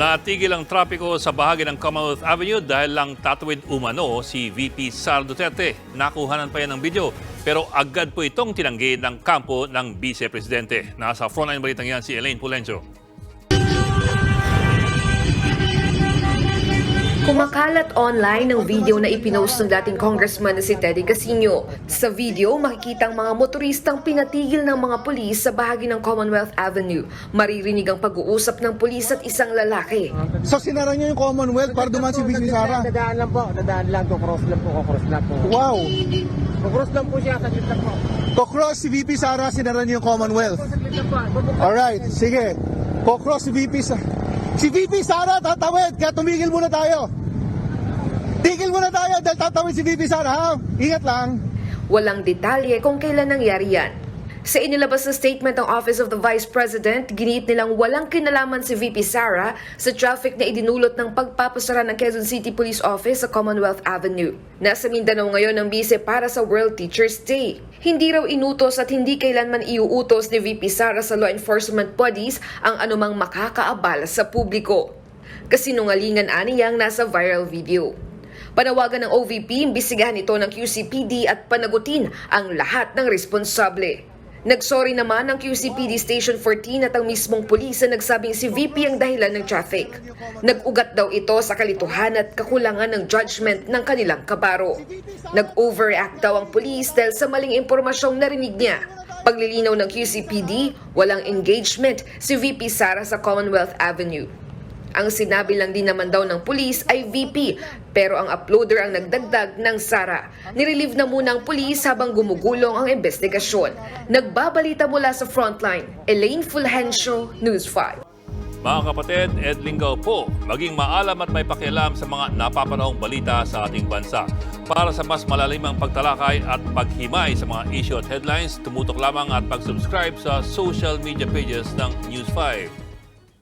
Natigil ang trapiko sa bahagi ng Commonwealth Avenue dahil lang tatawid umano si VP Sara Duterte. Nakuhanan pa yan ng video pero agad po itong tinanggi ng kampo ng Vice Presidente. Nasa frontline balitang yan si Elaine Pulencio. Kumakalat online ng video na ipinost ng dating congressman na si Teddy Casino. Sa video, makikita ang mga motoristang pinatigil ng mga pulis sa bahagi ng Commonwealth Avenue. Maririnig ang pag-uusap ng pulis at isang lalaki. So sinara niyo yung Commonwealth para dumaan si Vice Sara. Dadaan lang po, dadaan lang, kukross lang po, kukross lang po. Wow! Kukross lang po siya, saglit lang po. Kokross si VP Sara, sinara niyo yung Commonwealth. Alright, sige. Kokross si VP Sara. Si VP Sara tatawid, kaya tumigil muna tayo. Tigil muna tayo dahil tatawid si VP Sara, ha? Ingat lang. Walang detalye kung kailan nangyari yan. Sa inilabas na statement ng Office of the Vice President, giniit nilang walang kinalaman si VP Sara sa traffic na idinulot ng pagpapasara ng Quezon City Police Office sa Commonwealth Avenue. Nasa Mindanao ngayon ang bise para sa World Teachers Day. Hindi raw inutos at hindi kailanman iuutos ni VP Sara sa law enforcement bodies ang anumang makakaabala sa publiko. Kasinungalingan aniyang nasa viral video. Panawagan ng OVP, imbisigahan ito ng QCPD at panagutin ang lahat ng responsable. Nagsorry naman ang QCPD Station 14 at ang mismong pulis na nagsabing si VP ang dahilan ng traffic. Nag-ugat daw ito sa kalituhan at kakulangan ng judgment ng kanilang kabaro. Nag-overreact daw ang pulis dahil sa maling impormasyong narinig niya. Paglilinaw ng QCPD, walang engagement si VP Sara sa Commonwealth Avenue. Ang sinabi lang din naman daw ng pulis ay VP, pero ang uploader ang nagdagdag ng Sara. Nirelieve na muna ang pulis habang gumugulong ang investigasyon. Nagbabalita mula sa frontline, Elaine Fulgencio, News 5. Mga kapatid, Ed Lingaw po, maging maalam at may pakialam sa mga napapanahong balita sa ating bansa. Para sa mas malalimang pagtalakay at paghimay sa mga issue at headlines, tumutok lamang at pag-subscribe sa social media pages ng News 5.